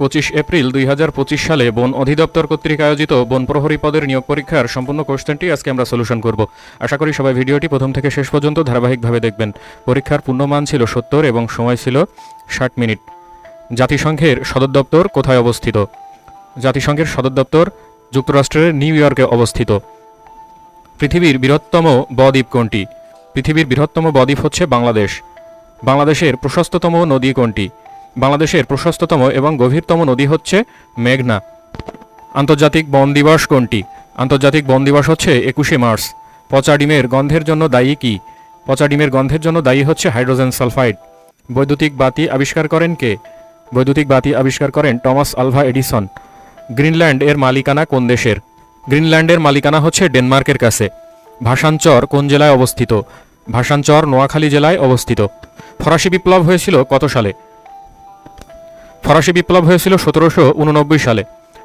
পঁচিশ এপ্রিল দুই হাজার পঁচিশ সালে বন অধিদপ্তর কর্তৃক আয়োজিত বন প্রহরী পদের নিয়োগ পরীক্ষার সম্পূর্ণ কোশ্চেনটি আজকে আমরা সলিউশন করব। আশা করি সবাই ভিডিওটি প্রথম থেকে শেষ পর্যন্ত ধারাবাহিকভাবে দেখবেন। পরীক্ষার পূর্ণমান ছিল সত্তর এবং সময় ছিল ষাট মিনিট। জাতিসংঘের সদর দপ্তর কোথায় অবস্থিত? জাতিসংঘের সদর দপ্তর যুক্তরাষ্ট্রের নিউ ইয়র্কে অবস্থিত। পৃথিবীর বৃহত্তম বদ্বীপ কোনটি? পৃথিবীর বৃহত্তম বদ্বীপ হচ্ছে বাংলাদেশ। বাংলাদেশের প্রশস্ততম নদী কোনটি? বাংলাদেশের প্রশস্ততম এবং গভীরতম নদী হচ্ছে মেঘনা। আন্তর্জাতিক বন দিবস কোনটি? আন্তর্জাতিক বন দিবস হচ্ছে একুশে মার্চ। পচা ডিমের গন্ধের জন্য দায়ী কি? পচা ডিমের গন্ধের জন্য দায়ী হচ্ছে হাইড্রোজেন সালফাইড। বৈদ্যুতিক বাতি আবিষ্কার করেন কে? বৈদ্যুতিক বাতি আবিষ্কার করেন টমাস আলভা এডিসন। গ্রিনল্যান্ড এর মালিকানা কোন দেশের? গ্রিনল্যান্ডের মালিকানা হচ্ছে ডেনমার্কের কাছে। ভাষাঞ্চর কোন জেলায় অবস্থিত? ভাষাঞ্চর নোয়াখালী জেলায় অবস্থিত। ফরাসি বিপ্লব হয়েছিল কত সালে? ফরাসি বিপ্লব হয়েছিল সতেরোশো উননব্বই সালে।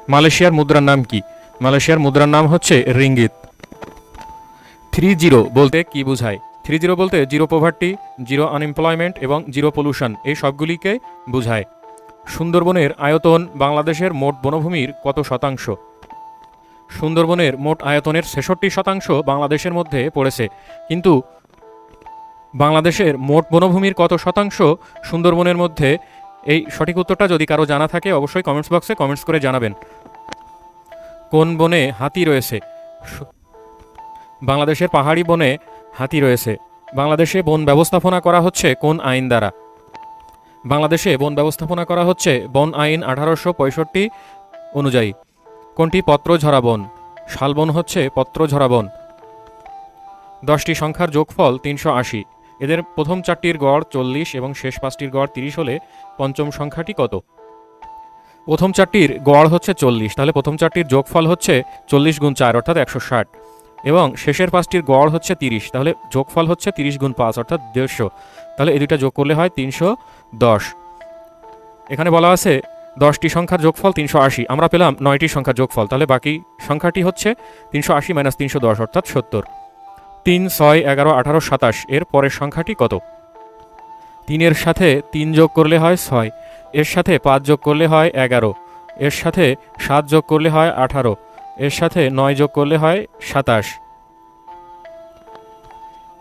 মালয়েশিয়ার মুদ্রার নাম কি? মালয়েশিয়ার মুদ্রার নাম হচ্ছে রিঙ্গিত। থ্রি জিরো বলতে কি বোঝায়? থ্রি জিরো বলতে জিরো পোভার্টি, জিরো আনএমপ্লয়মেন্ট এবং জিরো পলিউশন, এই সবগুলিকে বোঝায়। সুন্দরবনের আয়তন বাংলাদেশের মোট বনভূমির কত শতাংশ? সুন্দরবনের মোট আয়তনের ছেষট্টি শতাংশ বাংলাদেশের মধ্যে পড়েছে। কিন্তু বাংলাদেশের মোট বনভূমির কত শতাংশ সুন্দরবনের মধ্যে এই সঠিক উত্তরটা যদি কারও জানা থাকে, অবশ্যই কমেন্টস বক্সে কমেন্টস করে জানাবেন। কোন বনে হাতি রয়েছে? বাংলাদেশের পাহাড়ি বনে হাতি রয়েছে। বাংলাদেশে বন ব্যবস্থাপনা করা হচ্ছে কোন আইন দ্বারা? বাংলাদেশে বন ব্যবস্থাপনা করা হচ্ছে বন আইন আঠারোশো পঁয়ষট্টি অনুযায়ী। কোনটি পত্রঝরা বন? শালবন হচ্ছে পত্রঝরা বন। দশটি সংখ্যার যোগফল তিনশো আশি। এদের প্রথম চারটির গড় চল্লিশ এবং শেষ পাঁচটির গড় তিরিশ হলে পঞ্চম সংখ্যাটি কত? প্রথম চারটির গড় হচ্ছে চল্লিশ, তাহলে প্রথম চারটির যোগফল হচ্ছে চল্লিশ গুণ চার, অর্থাৎ একশো ষাট। এবং শেষের পাঁচটির গড় হচ্ছে তিরিশ, তাহলে যোগফল হচ্ছে তিরিশ গুণ পাঁচ, অর্থাৎ দেড়শো। তাহলে এই দুইটা যোগ করলে হয় তিনশো দশ। এখানে বলা আছে দশটি সংখ্যার যোগফল তিনশো আশি, আমরা পেলাম নয়টি সংখ্যার যোগফল, তাহলে বাকি সংখ্যাটি হচ্ছে তিনশো আশি মাইনাস তিনশো দশ, অর্থাৎ সত্তর। তিন ছয় এগারো আঠারো সাতাশ, এর পরের সংখ্যাটি কত? তিনের সাথে তিন যোগ করলে হয় ছয়, এর সাথে পাঁচ যোগ করলে হয় এগারো, এর সাথে সাত যোগ করলে হয় আঠারো, এর সাথে নয় যোগ করলে হয় সাতাশ।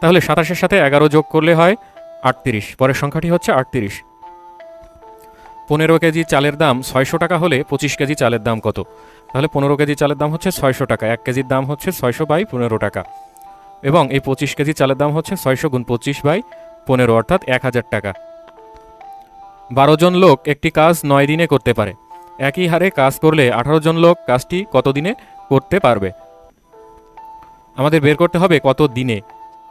তাহলে সাতাশের সাথে এগারো যোগ করলে হয় আটত্রিশ, পরের সংখ্যাটি হচ্ছে আটত্রিশ। পনেরো কেজি চালের দাম ছয়শো টাকা হলে পঁচিশ কেজি চালের দাম কত? তাহলে পনেরো কেজি চালের দাম হচ্ছে ছয়শো টাকা, এক কেজির দাম হচ্ছে ছয়শো বাই পনেরো টাকা। এবং এই পঁচিশ কেজি চালের দাম হচ্ছে ছয়শো গুণ পঁচিশ বাই পনেরো, অর্থাৎ এক হাজার টাকা। বারো জন লোক একটি কাজ নয় দিনে করতে পারে। একই হারে কাজ করলে আঠারো জন লোক কাজটি কত দিনে করতে পারবে? আমাদের বের করতে হবে কত দিনে?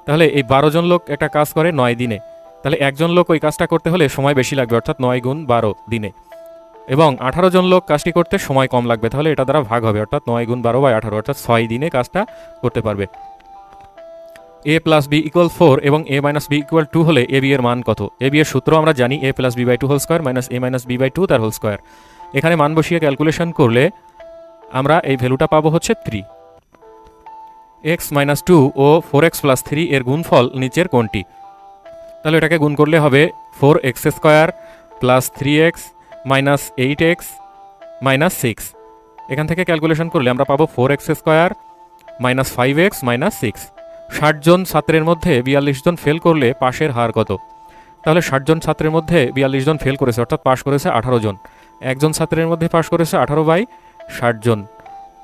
তাহলে এই বারো জন লোক একটা কাজ করে নয় দিনে। তাহলে একজন লোক ওই কাজটা করতে হলে সময় বেশি লাগবে, অর্থাৎ নয় গুণ বারো দিনে। এবং আঠারো জন লোক কাজটি করতে সময় কম লাগবে, তাহলে এটা দ্বারা ভাগ হবে, অর্থাৎ নয় গুণ বারো বাই আঠারো, অর্থাৎ ছয় দিনে কাজটা করতে পারবে। A plus B equal four এবং A minus B equal two হলে এ বি এর মান কত? এ বি এর সূত্র আমরা জানি A plus B by two whole square minus A minus B by two তার হোল স্কোয়ার এখানে মান বসিয়ে ক্যালকুলেশন করলে আমরা এই ভ্যালুটা পাবো হচ্ছে থ্রি এক্স মাইনাস টু ও ফোর এক্স প্লাস থ্রি এর গুণফল নিচের কোনটি? তাহলে এটাকে গুণ করলে হবে four X square plus three X minus eight X minus six এখান থেকে ক্যালকুলেশন করলে আমরা পাবো four X square minus five X minus six ষাট জন ছাত্রের মধ্যে বিয়াল্লিশ জন ফেল করলে পাশের হার কত? তাহলে ষাট জন ছাত্রের মধ্যে বিয়াল্লিশ জন ফেল করেছে, অর্থাৎ পাশ করেছে আঠারো জন। একজন ছাত্রের মধ্যে পাশ করেছে আঠারো বাই ষাট জন।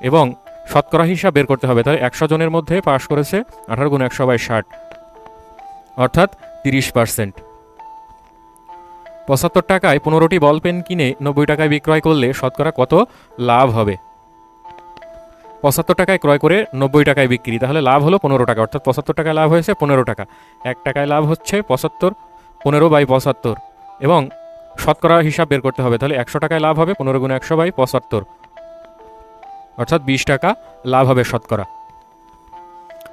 এবং শতকরা হিসাব বের করতে হবে, তাহলে একশো জনের মধ্যে পাশ করেছে আঠারো গুণ একশো বাই ষাট, অর্থাৎ তিরিশ পার্সেন্ট। পঁচাত্তর টাকায় পনেরোটি বল পেন কিনে নব্বই টাকায় বিক্রয় করলে শতকরা কত? লাভ হবে। পঁচাত্তর টাকায় ক্রয় করে নব্বই টাকায় বিক্রি। তাহলে লাভ হলো পনেরো টাকা, অর্থাৎ পঁচাত্তর টাকায় লাভ হয়েছে পনেরো টাকা। এক টাকায় লাভ হচ্ছে পঁচাত্তর, পনেরো বাই পঁচাত্তর। এবং শতকরা হিসাব বের করতে হবে, তাহলে একশো টাকায় লাভ হবে পনেরো গুণ একশো বাই পঁচাত্তর। অর্থাৎ বিশ টাকা লাভ হবে শতকরা।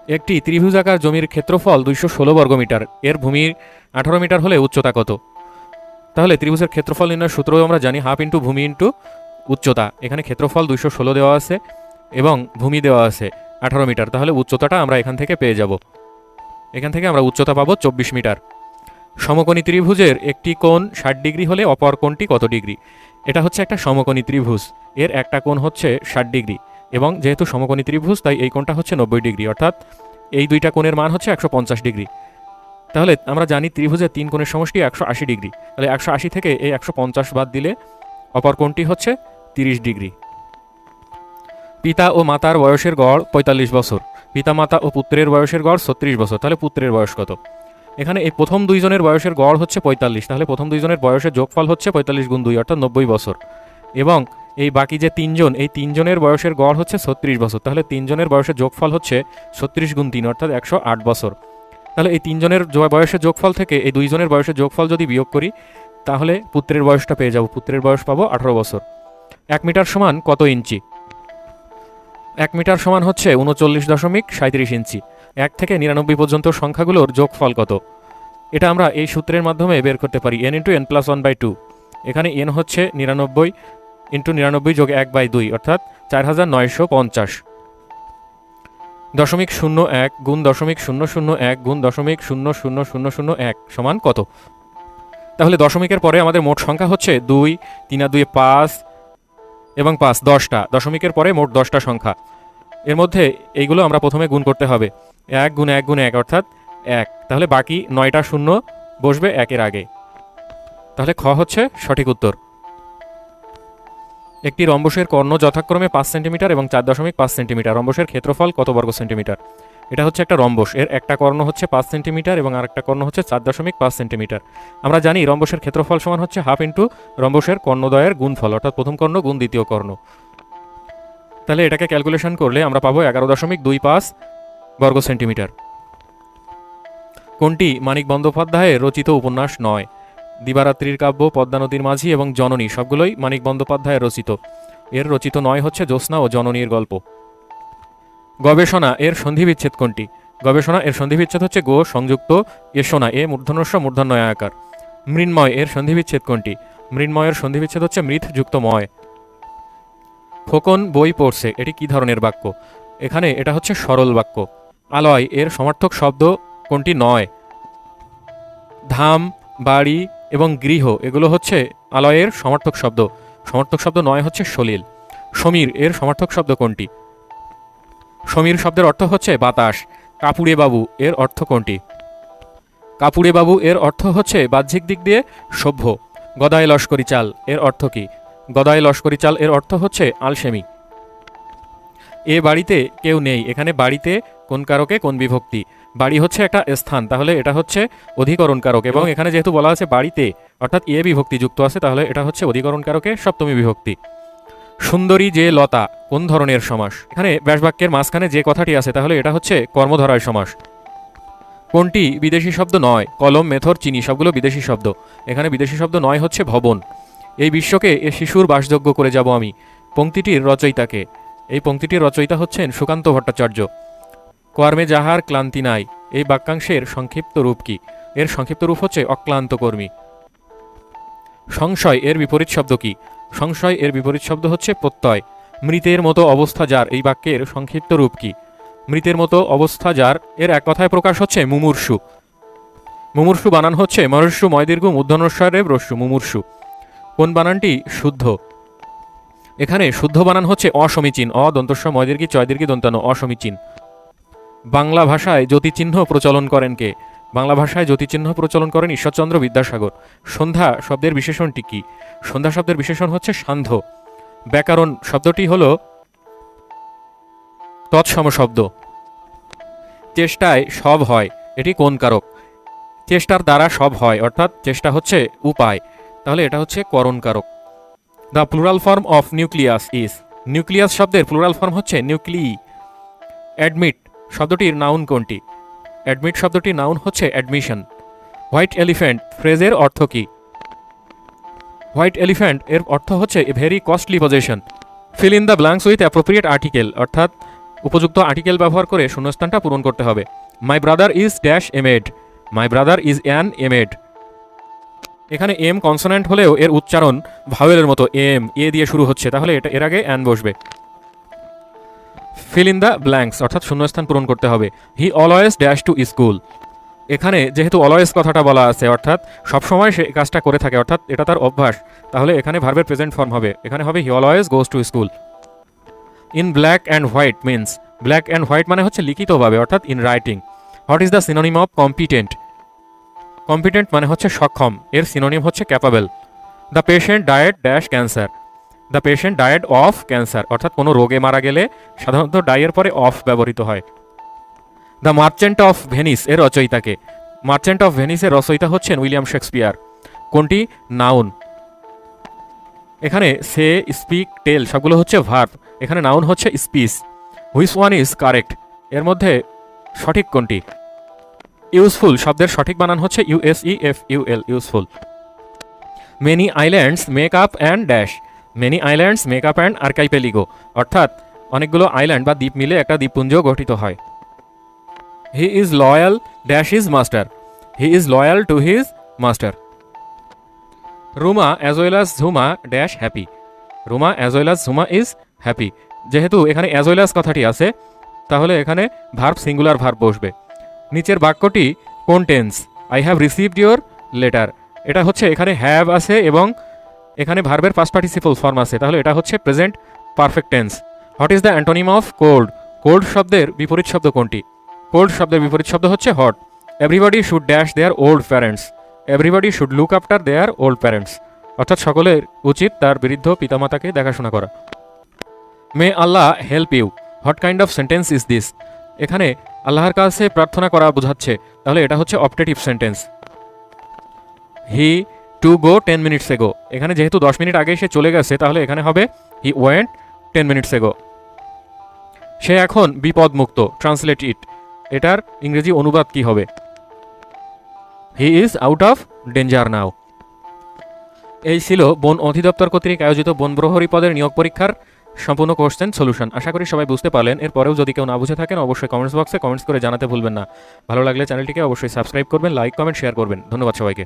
একটি ত্রিভুজাকার জমির ক্ষেত্রফল দুইশো ষোলো বর্গমিটার। এর ভূমির আঠারো মিটার হলে উচ্চতা কত? তাহলে ত্রিভুজের ক্ষেত্রফল নির্ণয়ের সূত্র আমরা জানি হাফ ইন্টু ভূমি ইন্টু উচ্চতা। এখানে ক্ষেত্রফল দুইশো ষোলো দেওয়া আছে। এবং ভূমি দেওয়া আছে আঠারো মিটার। তাহলে উচ্চতাটা আমরা এখান থেকে পেয়ে যাব। এখান থেকে আমরা উচ্চতা পাবো চব্বিশ মিটার। সমকোণী ত্রিভুজের একটি কোণ ষাট ডিগ্রি হলে অপর কোণটি কত ডিগ্রি? এটা হচ্ছে একটা সমকোণী ত্রিভুজ। এর একটা কোণ হচ্ছে ষাট ডিগ্রি। এবং যেহেতু সমকোণী ত্রিভুজ, তাই এই কোণটা হচ্ছে নব্বই ডিগ্রি। অর্থাৎ এই দুইটা কোণের মান হচ্ছে একশো পঞ্চাশ ডিগ্রি। তাহলে আমরা জানি ত্রিভুজের তিন কোণের সমষ্টি একশো আশি ডিগ্রি। তাহলে একশো আশি থেকে এই একশো পঞ্চাশ বাদ দিলে অপর কোণটি হচ্ছে তিরিশ ডিগ্রি। পিতা ও মাতার বয়সের গড় পঁয়তাল্লিশ বছর। পিতা, মাতা ও পুত্রের বয়সের গড় ছত্রিশ বছর। তাহলে পুত্রের বয়স কত? এখানে এই প্রথম দুইজনের বয়সের গড় হচ্ছে পঁয়তাল্লিশ। তাহলে প্রথম দুইজনের বয়সের যোগফল হচ্ছে পঁয়তাল্লিশ গুণ দুই, অর্থাৎ নব্বই বছর। এবং এই বাকি যে তিনজন, এই তিনজনের বয়সের গড় হচ্ছে ছত্রিশ বছর। তাহলে তিনজনের বয়সের যোগফল হচ্ছে ছত্রিশ গুণ তিন, অর্থাৎ একশো আট বছর। তাহলে এই তিনজনের বয়সের যোগফল থেকে এই দুইজনের বয়সের যোগফল যদি বিয়োগ করি, তাহলে পুত্রের বয়সটা পেয়ে যাব। পুত্রের বয়স পাবো আঠারো বছর। এক মিটার সমান কত ইঞ্চি? এক মিটার সমান হচ্ছে উনচল্লিশ দশমিক সাঁত্রিশ ইঞ্চি। এক থেকে নিরানব্বই পর্যন্ত সংখ্যাগুলোর যোগফল কত? এটা আমরা এই সূত্রের মাধ্যমে বের করতে পারি N into N plus one by two এখানে এন হচ্ছে নিরানব্বই ইন্টু নিরানব্বই যোগ এক বাই দুই, অর্থাৎ চার হাজার নয়শো পঞ্চাশ। দশমিক শূন্য এক গুণ দশমিক শূন্য শূন্য এক গুণ দশমিক শূন্য শূন্য শূন্য শূন্য এক সমান কত? তাহলে দশমিকের পরে আমাদের মোট সংখ্যা হচ্ছে দুই, তিন দুই পাঁচ এবং পাঁচ, দশটা। দশমিকের পরে মোট দশটা সংখ্যা। এর মধ্যে এইগুলো আমরা প্রথমে গুণ করতে হবে। এক গুণ এক গুণ এক অর্থাৎ এক। তাহলে বাকি নয়টা শূন্য বসবে একের আগে। তাহলে খ হচ্ছে সঠিক উত্তর। একটি রম্বসের কর্ণ যথাক্রমে পাঁচ সেন্টিমিটার এবং চার দশমিক পাঁচ সেন্টিমিটার। রম্বসের ক্ষেত্রফল কত বর্গ সেন্টিমিটার? এটা হচ্ছে একটা রম্বস। এর একটা কর্ণ হচ্ছে পাঁচ সেন্টিমিটার এবং আরেকটা কর্ণ হচ্ছে চার দশমিক পাঁচ সেন্টিমিটার। আমরা জানি রম্বসের ক্ষেত্রফল সমান হচ্ছে হাফ ইন্টু রম্বসের কর্ণদ্বয়ের গুণফল, অর্থাৎ প্রথম কর্ণ, গুণ দ্বিতীয় কর্ণ। তাহলে এটাকে ক্যালকুলেশন করলে আমরা পাবো এগারো দশমিক দুই পাঁচ বর্গ সেন্টিমিটার। কোনটি মানিক বন্দ্যোপাধ্যায়ের রচিত উপন্যাস নয়। দিবারাত্রির কাব্য, পদ্মা নদীর মাঝি এবং জননী, সবগুলোই মানিক বন্দ্যোপাধ্যায়ের রচিত। এর রচিত নয় হচ্ছে জ্যোৎস্না ও জননীর গল্প। গবেষণা এর সন্ধিবিচ্ছেদ কোনটি? গবেষণা এর সন্ধিবিচ্ছেদ হচ্ছে গো, সংযুক্ত এসোনা এ মূর্ধনস্য মূর্ধন্যয় আকার মৃন্ময় এর সন্ধিবিচ্ছেদ কোনটি? মৃন্ময়ের সন্ধিবিচ্ছেদ হচ্ছে মৃৎ যুক্ত ময় খোকন বই পড়ছে, এটি কি ধরনের বাক্য? এখানে এটা হচ্ছে সরল বাক্য। আলয় এর সমার্থক শব্দ কোনটি? নয়। ধাম, বাড়ি এবং গৃহ, এগুলো হচ্ছে আলয়ের সমার্থক শব্দ। সমার্থক শব্দ নয় হচ্ছে সলিল। সমীর এর সমার্থক শব্দ কোনটি? সমীর শব্দের অর্থ হচ্ছে বাতাস। কাপুরে বাবু এর অর্থ কোনটি? কাপুরে বাবু এর অর্থ হচ্ছে বাহ্যিক দিক দিয়ে সভ্য। গদায় লস্করি চাল, এর অর্থ কি? গদায় লস্করি চাল, এর অর্থ হচ্ছে আলসেমি। এ বাড়িতে কেউ নেই, এখানে বাড়িতে কোন কারকে, কোন বিভক্তি? বাড়ি হচ্ছে একটা স্থান, তাহলে এটা হচ্ছে অধিকরণ কারক এবং এখানে যেহেতু বলা আছে বাড়িতে, অর্থাৎ এ বিভক্তি যুক্ত আছে, তাহলে এটা হচ্ছে অধিকরণ কারকে সপ্তমী বিভক্তি। সুন্দরী যে লতা, কোন ধরনের সমাস? এখানে ব্যাসবাক্যের মাঝখানে যে কথাটি আছে, তাহলে এটা হচ্ছে কর্মধারয় সমাস। কোনটি বিদেশি শব্দ নয়? কলম, মেথর, চিনি, সবগুলো বিদেশি শব্দ। এখানে বিদেশি শব্দ নয় হচ্ছে ভবন। এই বিশ্বকে এ শিশুর বাসযোগ্য করে যাব আমি। পংক্তিটির রচয়িতাকে। এই পঙ্ক্তিটির রচয়িতা হচ্ছেন সুকান্ত ভট্টাচার্য। কর্মে যাহার ক্লান্তি নাই, এই বাক্যাংশের সংক্ষিপ্ত রূপ কি? এর সংক্ষিপ্ত রূপ হচ্ছে অক্লান্ত কর্মী সংশয় এর বিপরীত শব্দ কি? সংশয় এর বিপরীত শব্দ হচ্ছে প্রত্যয়। মৃতের মতো অবস্থা যার, এই বাক্যের সংক্ষিপ্ত রূপ কি? মৃতের মতো অবস্থা যার, এর এক কথায় প্রকাশ হচ্ছে মুমূর্ষু। মুমূর্ষু বানান হচ্ছে মরস্যু ময়দীর্ঘ মূর্ধনস্বরে রস্যু মুমূর্ষু। কোন বানানটি? শুদ্ধ। এখানে শুদ্ধ বানান হচ্ছে অসমীচীন অ দন্তস্ব ময়দীর্ঘি, চয়দীর্ঘি, দন্তানো, অসমীচীন। বাংলা ভাষায় জ্যোতিচিহ্ন প্রচলন করেন কে? বাংলা ভাষায় জ্যোতিচিহ্ন প্রচলন করেন ঈশ্বরচন্দ্র বিদ্যাসাগর। সন্ধ্যা শব্দের বিশেষণটি কি? সন্ধ্যা শব্দের বিশেষণ হচ্ছে সান্ধ্য। ব্যাকরণ শব্দটি হল তৎসম শব্দ। চেষ্টায় সব হয়, এটি কোন কারক চেষ্টার দ্বারা সব হয়, অর্থাৎ চেষ্টা হচ্ছে উপায়। তাহলে এটা হচ্ছে করণ কারক the plural form of nucleus is. Nucleus শব্দের প্লুরাল ফর্ম হচ্ছে নিউক্লি। অ্যাডমিট শব্দটির নাউন কোনটি? অ্যাডমিট শব্দটি নাউন হচ্ছে অ্যাডমিশন। হোয়াইট এলিফ্যান্ট, ফ্রেজের অর্থ কী? হোয়াইট এলিফ্যান্ট এর অর্থ হচ্ছে a very costly position fill in the blanks with appropriate article অর্থাৎ উপযুক্ত আর্টিকেল ব্যবহার করে শূন্যস্থানটা পূরণ করতে হবে। My brother is dash MEd my brother is an MEd এখানে এম কনসোনেন্ট হলেও এর উচ্চারণ ভাওয়েলের মতো এম এ দিয়ে শুরু হচ্ছে। তাহলে এটা এর আগে অ্যান বসবে। ফিল ইন দ্য ব্ল্যাঙ্কস অর্থাৎ শূন্যস্থান পূরণ করতে হবে। He always dash to school এখানে যেহেতু অলওয়েজ কথাটা বলা আছে, অর্থাৎ সবসময় সে কাজটা করে থাকে, অর্থাৎ এটা তার অভ্যাস, তাহলে এখানে ভার্বের প্রেজেন্ট ফর্ম হবে। এখানে হবে he always goes to school in black and white means black and white মানে হচ্ছে লিখিতভাবে, অর্থাৎ in writing what is the synonym of competent competent মানে হচ্ছে সক্ষম, এর সিনোনিম হচ্ছে capable the patient died dash cancer the patient died of cancer অর্থাৎ কোনো রোগে মারা গেলে সাধারণত ডায়ের পরে অফ ব্যবহৃত হয়। দ্য মার্চেন্ট অফ ভেনিস এর রচয়িতাকে। মার্চেন্ট অফ ভেনিসের রচয়িতা হচ্ছেন উইলিয়াম শেক্সপিয়ার। কোনটি? নাউন এখানে সে স্পিক টেল সবগুলো হচ্ছে ভার্ব এখানে নাউন হচ্ছে speech which one is correct এর মধ্যে সঠিক কোনটি? ইউজফুল শব্দের সঠিক বানান হচ্ছে U S E F U L useful many islands make up and dash islands make up and archipelago অর্থাৎ, অনেকগুলো আইল্যান্ড বা দ্বীপ মিলে একটা দ্বীপপুঞ্জ গঠিত হয়। He is loyal dash is master he is loyal to his master Ruma as well as Jhuma dash happy Ruma as well as Jhuma is happy যেহেতু এখানে অ্যাজ ওয়েল অ্যাজ কথাটি আছে, তাহলে এখানে ভার্ব সিঙ্গুলার ভার্ব বসবে। নিচের বাক্যটি কোন tense I have received your letter এটা হচ্ছে এখানে হ্যাভ আছে এবং এখানে ভার্বের পাস্ট পার্টিসিপল ফর্ম আছে। তাহলে এটা হচ্ছে present perfect tense what is the antonym of cold cold শব্দের বিপরীত শব্দ কোনটি? কোল্ড শব্দের বিপরীত শব্দ হচ্ছে hot everybody should dash their old parents everybody should look after their old parents অর্থাৎ সকলের উচিত তার বৃদ্ধ পিতামাতাকে দেখাশোনা করা। May Allah help you what kind of sentence is this এখানে আল্লাহর কাছে প্রার্থনা করা বোঝাচ্ছে। তাহলে এটা হচ্ছে optative sentence he to go ten minutes ago এখানে যেহেতু দশ মিনিট আগে সে চলে গেছে, তাহলে এখানে হবে হি ওয়েন্ট টেন মিনিটস এগো সে এখন বিপদমুক্ত ট্রান্সলেট ইট এটার ইংরেজি অনুবাদ কি হবে? He is out of danger now এই ছিল বন অধিদপ্তর কর্তৃক আয়োজিত বন প্রহরী পদের নিয়োগ পরীক্ষার সম্পূর্ণ কোশ্চেন সলিউশন আশা করি সবাই বুঝতে পারলেন। এরপরেও যদি কেউ না বুঝে থাকেন, অবশ্যই কমেন্টস বক্সে কমেন্টস করে জানাতে ভুলবেন না। ভালো লাগলে চ্যানেলটিকে অবশ্যই সাবস্ক্রাইব করবেন লাইক কমেন্ট শেয়ার করবেন। ধন্যবাদ সবাইকে।